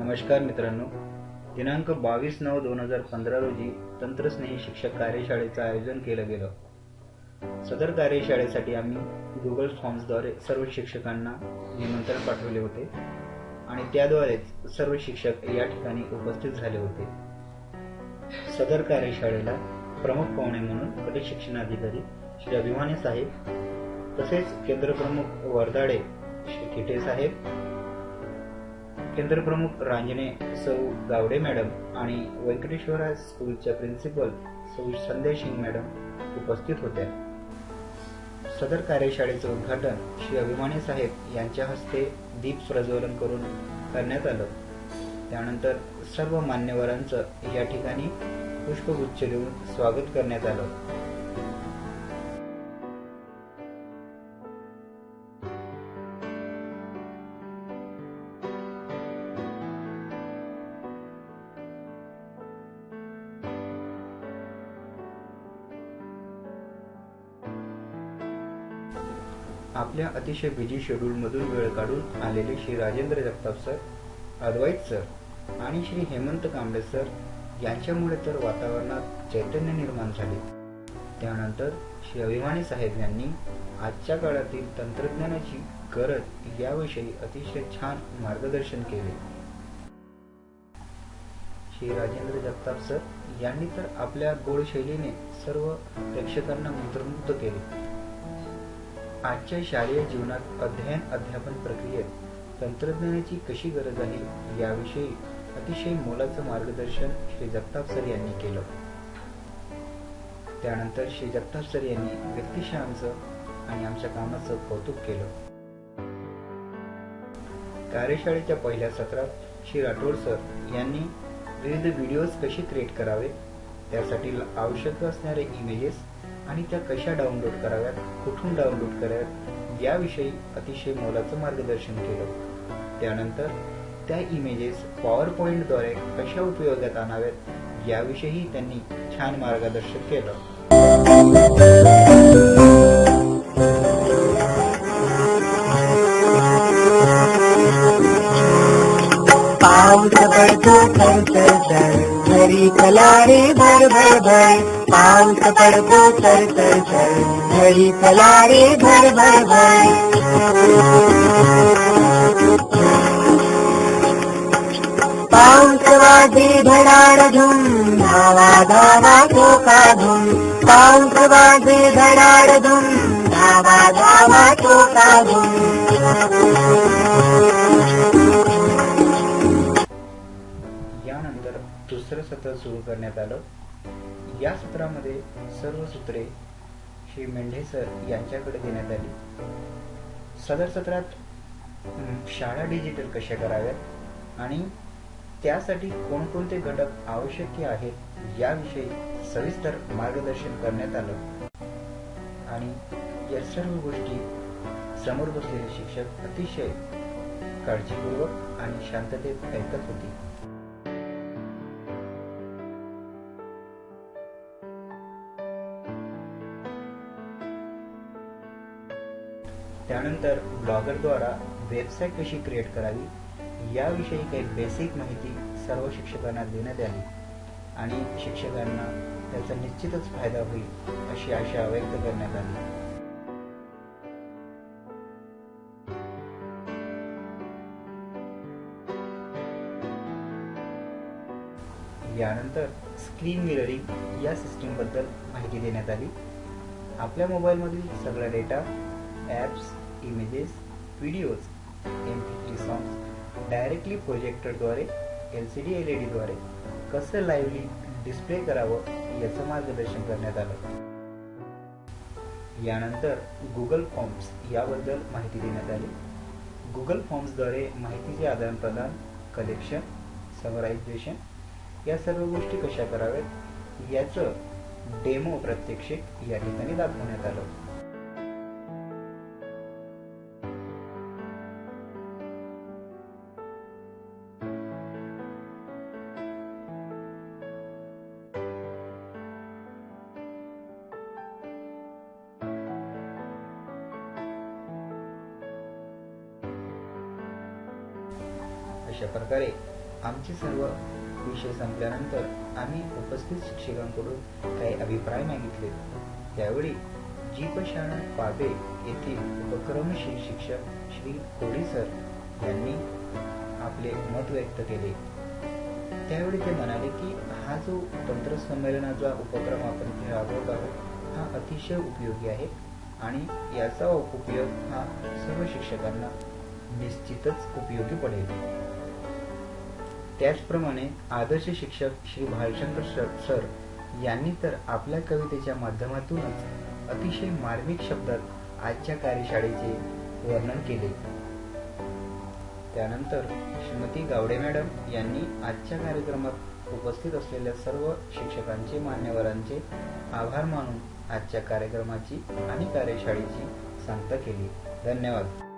नमस्कार मित्रांनो. दिनांक बावीस नऊ दोन हजार पंधरा रोजी तंत्रस्नेही शिक्षक कार्यशाळेचं आयोजन केलं गेलं. सदर कार्यशाळेसाठी आम्ही गुगल फॉर्म्सद्वारे सर्व शिक्षकांना निमंत्रण पाठवले होते आणि त्याद्वारेच सर्व शिक्षक या ठिकाणी उपस्थित झाले होते. सदर कार्यशाळेला प्रमुख पाहुणे म्हणून गट शिक्षणाधिकारी श्री अभिमानी साहेब तसेच केंद्रप्रमुख वरदाडे श्री किटे साहेब केंद्रप्रमुख रांजणे सौ गावडे मॅडम आणि व्यंकटेश्वरा स्कूलच्या प्रिन्सिपल सौ संदेशिंग मॅडम उपस्थित होत्या. सदर कार्यशाळेचं उद्घाटन श्री अभिमानी साहेब यांच्या हस्ते दीप प्रज्वलन करून करण्यात आलं. त्यानंतर सर्व मान्यवरांचं या ठिकाणी पुष्पगुच्छ देऊन स्वागत करण्यात आलं. आपल्या अतिशय बिझी शेड्यूलमधून वेळ काढून आलेले श्री राजेंद्र जगताप सर अद्वैत सर आणि श्री हेमंत कांबळे सर यांच्यामुळे तर वातावरणात चैतन्य निर्माण झाले. त्यानंतर श्री अभिमानी साहेब यांनी आजच्या काळातील तंत्रज्ञानाची गरज याविषयी अतिशय छान मार्गदर्शन केले. श्री राजेंद्र जगताप सर यांनी तर आपल्या गोड शैलीने सर्व प्रेक्षकांना मंत्रमुग्ध केले. आजच्या शालेय जीवनात अध्ययन अध्यापन प्रक्रियेत तंत्रज्ञानाची कशी गरज आहे याविषयी अतिशय मोलाचं मार्गदर्शन श्री जगताप सर यांनी केलं. त्यानंतर श्री जगताप सर यांनी व्यक्तिशः आणि आमच्या कामाचं कौतुक केलं. कार्यशाळेच्या पहिल्या सत्रात श्री राठोड सर यांनी विविध व्हिडिओज कसे क्रिएट करावे त्यासाठी आवश्यक असणारे इमेजेस आणि त्या कशा डाउनलोड कराव्यात कुठून डाउनलोड कराव्यात याविषयी अतिशय मोलाचं मार्गदर्शन केलं. त्यानंतर त्या इमेजेस पॉवर पॉईंटद्वारे कशा उपयोगात आणाव्यात याविषयी त्यांनी छान मार्गदर्शन केलं. पडतो थर घरी चला रे भर भर भर पाऊस पडतो थर थर घरी चला रे भर भर भर पाऊस वाजे धडाड धुम धावा धावा टोका धुम. पाऊस वाजे धडाड धुम धावा धावा टोका धुम. दुसरं सत्र सुरू करण्यात आलं. या सत्रामध्ये सर्व सूत्रे श्री मेंढे सर यांच्याकडे देण्यात आली. सदर सत्रात शाळा डिजिटल कशा कराव्यात आणि त्यासाठी कोणकोणते घटक आवश्यक आहेत याविषयी सविस्तर मार्गदर्शन करण्यात आलं. आणि या सर्व गोष्टी समोर बसलेले शिक्षक अतिशय काळजीपूर्वक आणि शांततेत ऐकत होती. त्यानंतर ब्लॉगरद्वारा वेबसाईट कशी क्रिएट करावी याविषयी काही बेसिक माहिती सर्व शिक्षकांना देण्यात आली आणि शिक्षकांना त्याचा निश्चितच फायदा होईल अशी आशा व्यक्त करण्यात आली. यानंतर स्क्रीन मिररिंग या सिस्टीमबद्दल माहिती देण्यात आली. आपल्या मोबाईलमधील सगळा data apps images videos M P three songs directly प्रोजेक्टरद्वारे L C D L E डीद्वारे कसं लाईव्हली डिस्प्ले करावं याचं मार्गदर्शन करण्यात आलं. यानंतर गुगल फॉर्म्स याबद्दल माहिती देण्यात आली. गुगल फॉर्म्सद्वारे माहितीचे आदानप्रदान कलेक्शन समरायझेशन या सर्व गोष्टी कशा कराव्यात याचं डेमो प्रात्यक्षिक या ठिकाणी दाखवण्यात आलं. अशा प्रकारे आमचे सर्व विषय संपल्यानंतर आम्ही उपस्थित शिक्षकांकडून काही अभिप्राय मागितले. त्यावेळी जीपशाळा पाबे येथील उपक्रमशील शिक्षक श्री कोळी सर यांनी आपले मत व्यक्त केले. त्यावेळी ते म्हणाले की हा जो तंत्रसंमेलनाचा उपक्रम आपण इथे राबवत आहोत हा अतिशय उपयोगी आहे आणि याचा उपयोग हा सर्व शिक्षकांना निश्चितच उपयोगी पडेल. त्याचप्रमाणे आदर्श शिक्षक श्री भालशंकर सर सर यांनी तर आपल्या कवितेच्या माध्यमातूनच अतिशय मार्मिक शब्दात आजच्या कार्यशाळेचे वर्णन केले. त्यानंतर श्रीमती गावडे मॅडम यांनी आजच्या कार्यक्रमात उपस्थित असलेल्या सर्व शिक्षकांचे मान्यवरांचे आभार मानून आजच्या कार्यक्रमाची आणि कार्यशाळेची सांगता केली. धन्यवाद.